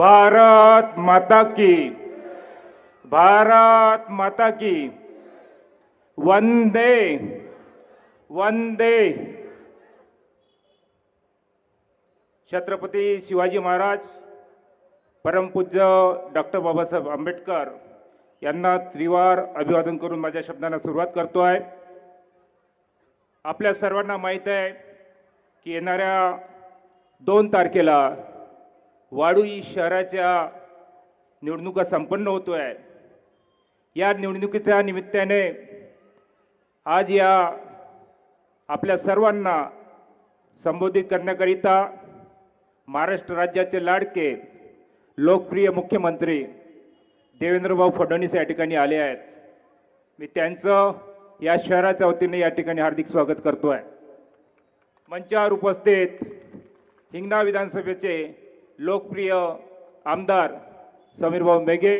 भारत माता की। भारत माता की। वंदे वंदे। छत्रपती शिवाजी महाराज परमपूज्य डॉक्टर बाबासाहेब आंबेडकर यांना त्रिवार अभिवादन करून माझ्या शब्दांना सुरुवात करतो आहे. आपल्या सर्वांना माहीत आहे की येणाऱ्या दोन तारखेला वाडूई शहराच्या निवडणुका संपन्न होतो आहे या निवडणुकीच्या निमित्ताने आज या आपल्या सर्वांना संबोधित करण्याकरिता महाराष्ट्र राज्याचे लाडके लोकप्रिय मुख्यमंत्री देवेंद्रभाऊ फडणवीस या ठिकाणी आले आहेत. मी त्यांचं या शहराच्या वतीने या ठिकाणी हार्दिक स्वागत करतो आहे मंचावर उपस्थित हिंगणा विधानसभेचे लोकप्रिय आमदार समीरभाऊ मेघे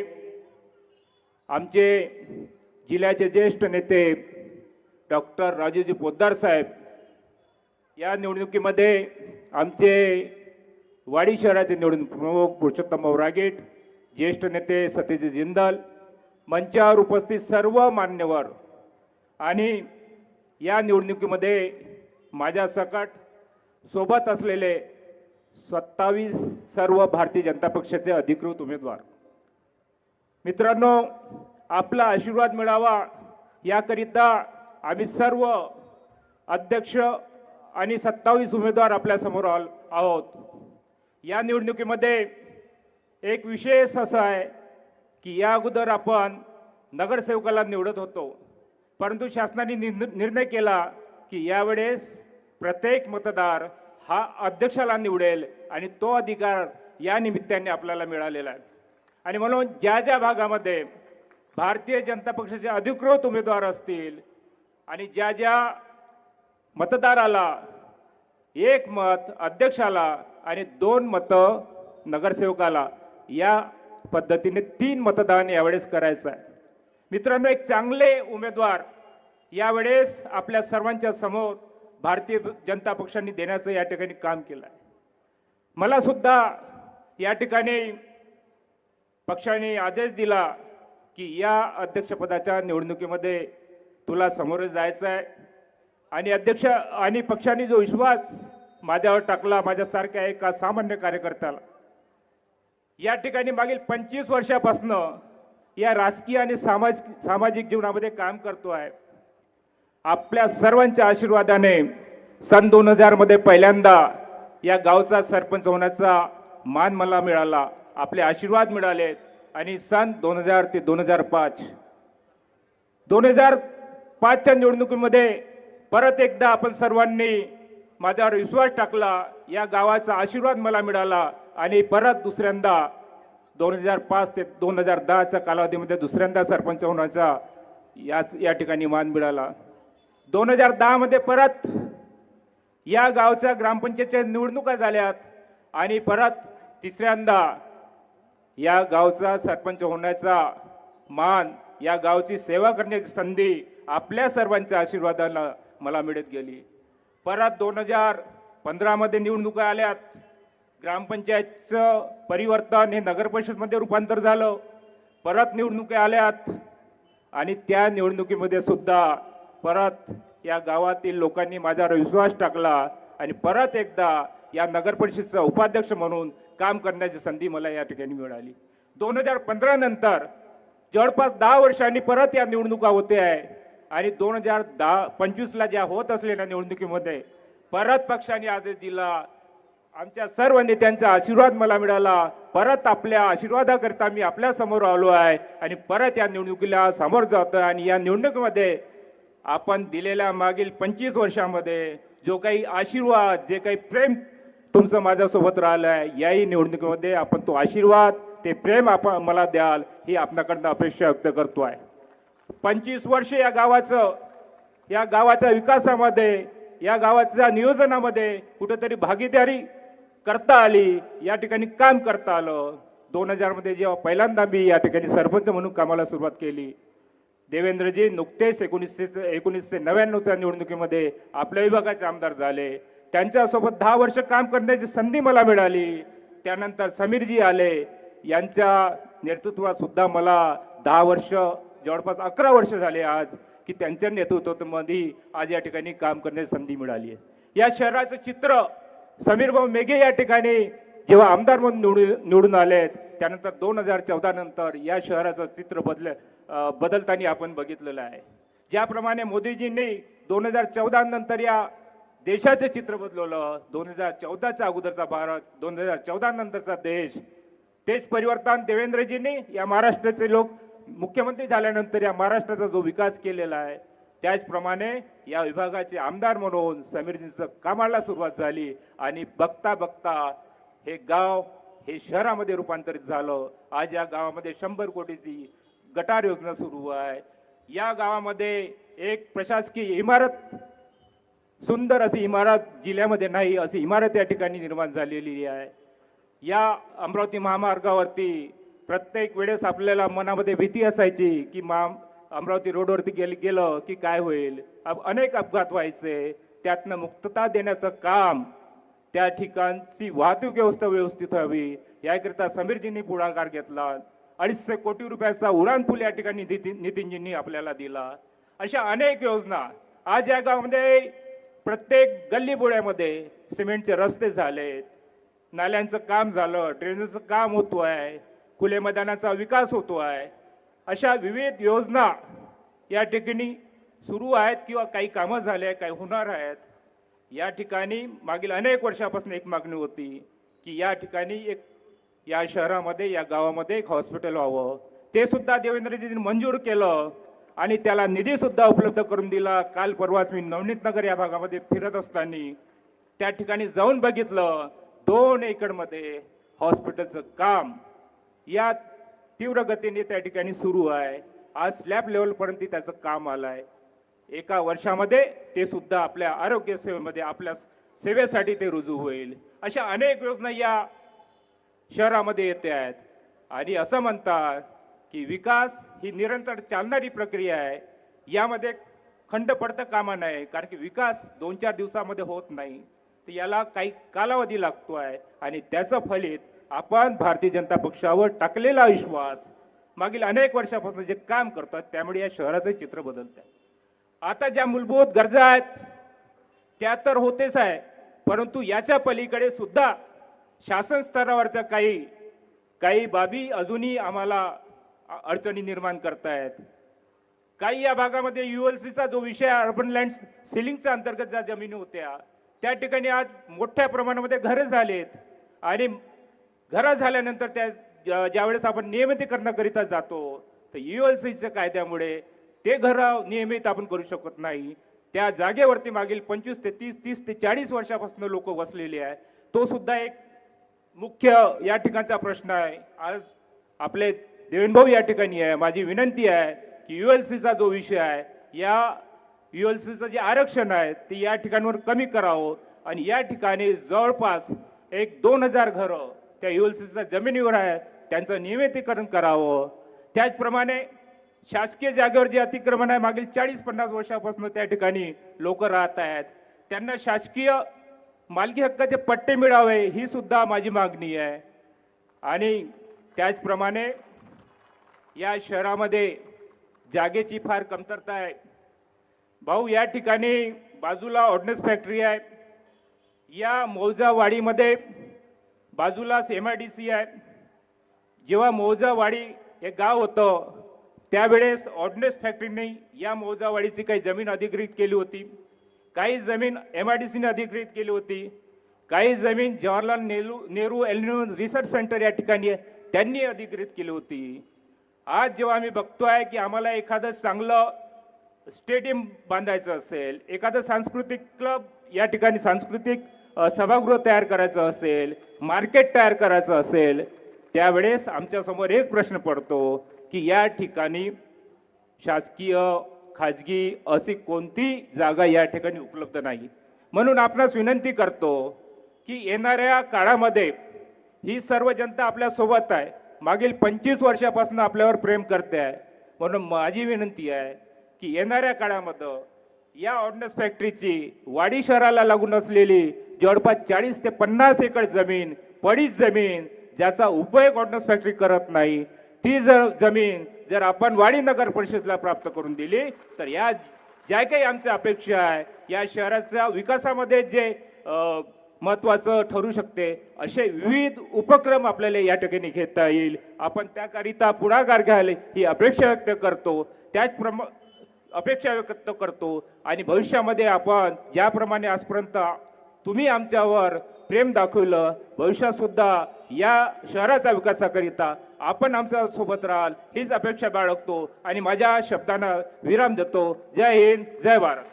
आमचे जिल्ह्याचे ज्येष्ठ नेते डॉक्टर राजूजी पोद्दार साहेब या निवडणुकीमध्ये आमचे वाडी शहराचे निवडणूक प्रमुख पुरुषोत्तम रागेट ज्येष्ठ नेते सत्यजित जिंदल मंचावर उपस्थित सर्व मान्यवर आणि या निवडणुकीमध्ये माझ्या सकट सोबत असलेले सत्तावीस सर्व भारतीय जनता पक्षाचे अधिकृत उमेदवार. मित्रांनो आपला आशीर्वाद मिळावा याकरिता आम्ही सर्व अध्यक्ष आणि सत्तावीस उमेदवार आपल्यासमोर आल- आहोत. या निवडणुकीमध्ये एक विशेष असं आहे की या अगोदर आपण नगरसेवकाला निवडत होतो. परंतु शासनाने निर्णय केला की यावेळेस प्रत्येक मतदार हा अध्यक्षाला निवडेल आणि तो अधिकार या निमित्ताने आपल्याला मिळालेला आहे. आणि म्हणून ज्या ज्या भागामध्ये भारतीय जनता पक्षाचे अधिकृत उमेदवार असतील आणि ज्या ज्या मतदाराला एक मत अध्यक्षाला आणि दोन मतं नगरसेवकाला या पद्धतीने तीन मतदान यावेळेस करायचं आहे. मित्रांनो एक चांगले उमेदवार यावेळेस आपल्या सर्वांच्या समोर भारतीय जनता पक्षाने देण्याचं या ठिकाणी काम केलं आहे. मला सुद्धा या ठिकाणी पक्षाने आदेश दिला की या अध्यक्षपदाच्या निवडणुकीमध्ये तुला समोर जायचं आहे. आणि अध्यक्ष आणि पक्षाने जो विश्वास माझ्यावर टाकला माझ्यासारख्या एका सामान्य कार्यकर्त्याला या ठिकाणी मागील पंचवीस वर्षापासनं या राजकीय आणि सामाजिक सामाजिक जीवनामध्ये काम करतो आहे. आपल्या सर्वांच्या आशीर्वादाने सन दोन हजारमध्ये पहिल्यांदा या गावचा सरपंच होण्याचा मान मला मिळाला. आपले आशीर्वाद मिळाले आणि सन दोन हजार ते दोन हजार पाच दोन हजार पाचच्या निवडणुकीमध्ये परत एकदा आपण सर्वांनी माझ्यावर विश्वास टाकला. या गावाचा आशीर्वाद मला मिळाला आणि परत दुसऱ्यांदा दोन हजार पाच ते दोन हजार दहाच्या कालावधीमध्ये दुसऱ्यांदा सरपंच होण्याचा याच या ठिकाणी मान मिळाला. दोन हजार दहामध्ये परत या गावच्या ग्रामपंचायतच्या निवडणुका झाल्यात आणि परत तिसऱ्यांदा या गावचा सरपंच होण्याचा मान या गावची सेवा करण्याची संधी आपल्या सर्वांच्या आशीर्वादाला मला मिळत गेली. परत दोन हजार पंधरामध्ये निवडणुका आल्यात. ग्रामपंचायतचं परिवर्तन हे नगरपरिषदमध्ये रूपांतर झालं. परत निवडणुका आल्यात आणि त्या निवडणुकीमध्ये सुद्धा परत या गावातील लोकांनी माझ्यावर विश्वास टाकला आणि परत एकदा या नगरपरिषदेचा उपाध्यक्ष म्हणून काम करण्याची संधी मला या ठिकाणी मिळाली. दोन हजार पंधरा नंतर जवळपास दहा वर्षांनी परत या निवडणुका होते आहे आणि दोन हजार दहा पंचवीसला ज्या होत असलेल्या निवडणुकीमध्ये परत पक्षाने आदेश दिला. आमच्या सर्व नेत्यांचा आशीर्वाद मला मिळाला. परत आपल्या आशीर्वादाकरिता मी आपल्यासमोर आलो आहे आणि परत या निवडणुकीला सामोरं जातो आणि या निवडणुकीमध्ये आपण दिलेल्या मागील पंचवीस वर्षामध्ये जो काही आशीर्वाद जे काही प्रेम तुमचं माझ्यासोबत राहिलं आहे याही निवडणुकीमध्ये आपण तो आशीर्वाद ते प्रेम आपण मला द्याल ही आपल्याकडनं अपेक्षा व्यक्त करतो आहे पंचवीस वर्ष या गावाचं या गावाच्या विकासामध्ये या गावाच्या नियोजनामध्ये कुठेतरी भागीदारी करता आली या ठिकाणी काम करता आलं. दोन हजारमध्ये जेव्हा पहिल्यांदा मी या ठिकाणी सरपंच म्हणून कामाला सुरुवात केली देवेंद्रजी नुकतेच एकोणीसशे एकोणीसशे नव्याण्णवच्या निवडणुकीमध्ये आपल्या विभागाचे आमदार झाले. त्यांच्यासोबत दहा वर्ष काम करण्याची संधी मला मिळाली. त्यानंतर समीरजी आले. यांच्या नेतृत्वात सुद्धा मला दहा वर्ष जवळपास अकरा वर्ष झाले आज की त्यांच्या नेतृत्वामध्ये आज या ठिकाणी काम करण्याची संधी मिळाली आहे. या शहराचं चित्र समीर भाऊ मेघे या ठिकाणी जेव्हा आमदार म्हणून निवडून निवडून आहेत त्यानंतर दोन हजार चौदा नंतर या शहराचं चित्र बदल बदलताना आपण बघितलेलं आहे. ज्याप्रमाणे मोदीजींनी दोन हजार चौदा नंतर या देशाचं चित्र बदलवलं दोन हजार चौदाच्या अगोदरचा भारत दोन हजार चौदा नंतरचा देश तेच परिवर्तन देवेंद्रजींनी या महाराष्ट्राचे लोक मुख्यमंत्री झाल्यानंतर या महाराष्ट्राचा जो विकास केलेला आहे त्याचप्रमाणे या विभागाचे आमदार म्हणून समीरजींचं कामाला सुरुवात झाली आणि बघता बघता हे गाव हे शहरामध्ये रूपांतरित झालं. आज या गावामध्ये शंभर कोटीची गटार योजना सुरू आहे. या गावामध्ये एक प्रशासकीय इमारत सुंदर अशी इमारत जिल्ह्यामध्ये नाही अशी इमारत या ठिकाणी निर्माण झालेली आहे. या अमरावती महामार्गावरती प्रत्येक वेळेस आपल्याला मनामध्ये भीती असायची की मा अमरावती रोडवरती गेल गेलं की काय होईल? अब अनेक अपघात व्हायचे. त्यातनं मुक्तता देण्याचं काम त्या ठिकाणची वाहतूक व्यवस्था व्यवस्थित व्हावी. याकरिता समीरजींनी पुढाकार घेतला. अडीचशे कोटी रुपयाचा उडान पूल या ठिकाणी नितीन नितीनजींनी आपल्याला दिला. अशा अनेक योजना आज या गावामध्ये प्रत्येक गल्लीबोळ्यामध्ये सिमेंटचे रस्ते झालेत. नाल्यांचं काम झालं ड्रेनेजचं काम होतो आहे खुले मैदानाचा विकास होतो आहे अशा विविध योजना या ठिकाणी सुरू आहेत किंवा काही कामं झाले काही होणार आहेत. या ठिकाणी मागील अनेक वर्षापासून एक मागणी होती की या ठिकाणी एक या शहरामध्ये या गावामध्ये एक हॉस्पिटल व्हावं. ते सुद्धा देवेंद्रजींनी मंजूर केलं आणि त्याला निधीसुद्धा उपलब्ध करून दिला. काल परवाच मी नवनीतनगर या भागामध्ये फिरत असताना त्या ठिकाणी जाऊन बघितलं दोन एकरमध्ये हॉस्पिटलचं काम या तीव्र गतीने त्या ठिकाणी सुरू आहे. आज स्लॅब लेवलपर्यंत त्याचं काम आलं आहे एका वर्षामध्ये ते सुद्धा आपल्या आरोग्य सेवेमध्ये आपल्या सेवेसाठी ते रुजू होईल. अशा अनेक योजना या शहरामध्ये येते आहेत. आणि असं म्हणतात की विकास ही निरंतर चालणारी प्रक्रिया आहे. यामध्ये खंड पडता कामा नये कारण की विकास दोन चार दिवसामध्ये होत नाही. तर याला काही कालावधी लागतो आहे. आणि त्याचं फलित आपण भारतीय जनता पक्षावर टाकलेला विश्वास मागील अनेक वर्षापासून जे काम करतात त्यामुळे या शहराचं चित्र बदलतं आहे आता ज्या मूलभूत गरजा आहेत त्या तर होतेच आहे परंतु याच्या पलीकडे सुद्धा शासन स्तरावरच्या काही काही बाबी अजूनही आम्हाला अडचणी निर्माण करतायत. काही या भागामध्ये यू एल सीचा जो विषय अर्बन लँड सिलिंगच्या अंतर्गत ज्या जमिनी होत्या त्या ठिकाणी आज मोठ्या प्रमाणामध्ये घरं झालेत आणि घरं झाल्यानंतर त्या ज्या- ज्यावेळेस आपण नियमितीकरणाकरिता जातो तर यू एल सीच्या कायद्यामुळे ते घरं नियमित आपण करू शकत नाही. त्या जागेवरती मागील पंचवीस ते तीस तीस ते चाळीस वर्षापासून लोक वसलेले आहे. तो सुद्धा एक मुख्य या ठिकाणचा प्रश्न आहे. आज आपले देवेंभाऊ या ठिकाणी आहे. माझी विनंती आहे की यू एल सीचा जो विषय आहे या यू एल सीचं जे आरक्षण आहे ते या ठिकाणावर कमी करावं. आणि या ठिकाणी जवळपास एक दोन हजार घरं त्या यू एल सीच्या जमिनीवर आहे. त्यांचं नियमितीकरण करावं. त्याचप्रमाणे शासकीय जागेवर जे अतिक्रमण आहे मागील चाळीस पन्नास वर्षापासून त्या ठिकाणी लोक राहत आहेत. त्यांना शासकीय मालकी हक्काचे पट्टे मिळावे ही सुद्धा माझी मागणी आहे. आणि त्याचप्रमाणे या शहरामध्ये जागेची फार कमतरता आहे. भाऊ या ठिकाणी बाजूला ऑर्डनन्स फॅक्टरी आहे. या मौजावाडीमध्ये बाजूलाच एम आय डी सी आहे. जेव्हा मौजावाडी हे गाव होतं त्यावेळेस ऑर्डनन्स फॅक्टरीने या मौजावाडीची काही जमीन अधिकृत केली होती. काही जमीन एम आय डी सीने अधिकृत केली होती. काही जमीन Jawaharlal Nehru Nehru aluminium research centre या ठिकाणी त्यांनी अधिकृत केली होती. आज जेव्हा आम्ही बघतो आहे की आम्हाला एखादं चांगलं स्टेडियम बांधायचं असेल एखादं सांस्कृतिक क्लब या ठिकाणी सांस्कृतिक सभागृह तयार करायचं असेल मार्केट तयार करायचं असेल त्यावेळेस आमच्यासमोर एक प्रश्न पडतो की या ठिकाणी शासकीय खाजगी अशी कोणती जागा या ठिकाणी उपलब्ध नाही. म्हणून आपणास विनंती करतो की येणाऱ्या काळामध्ये ही सर्व जनता आपल्यासोबत आहे. मागील पंचवीस वर्षापासून आपल्यावर प्रेम करते आहे. म्हणून माझी विनंती आहे की येणाऱ्या काळामध्ये या ऑर्डनन्स फॅक्टरीची वाडी शहराला लागून असलेली जवळपास चाळीस ते पन्नास एकर जमीन पडीच जमीन ज्याचा उपयोग ऑर्डनन्स फॅक्टरी करत नाही ती जर जमीन जर आपण वाडी नगर परिषदेला प्राप्त करून दिली तर या ज्या काही आमच्या अपेक्षा आहे या शहराच्या विकासामध्ये जे महत्त्वाचं महत्वाचं ठरू शकते असे विविध उपक्रम आपल्याला या ठिकाणी घेता येईल. आपण त्याकरिता पुढाकार घ्यायला ही अपेक्षा व्यक्त करतो. त्याचप्रमा अपेक्षा व्यक्त करतो. आणि भविष्यामध्ये आपण ज्याप्रमाणे आजपर्यंत तुम्ही आमच्यावर प्रेम दाखवलं भविष्यात सुद्धा या शहराचा विकासाकरिता आपण आमच्यासोबत राहाल हीच अपेक्षा बाळगतो आणि माझ्या शब्दांना विराम देतो. जय हिंद जय भारत.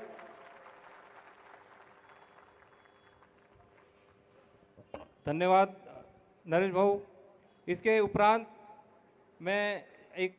धन्यवाद नरेश भाऊ. इसके उपरांत मैं एक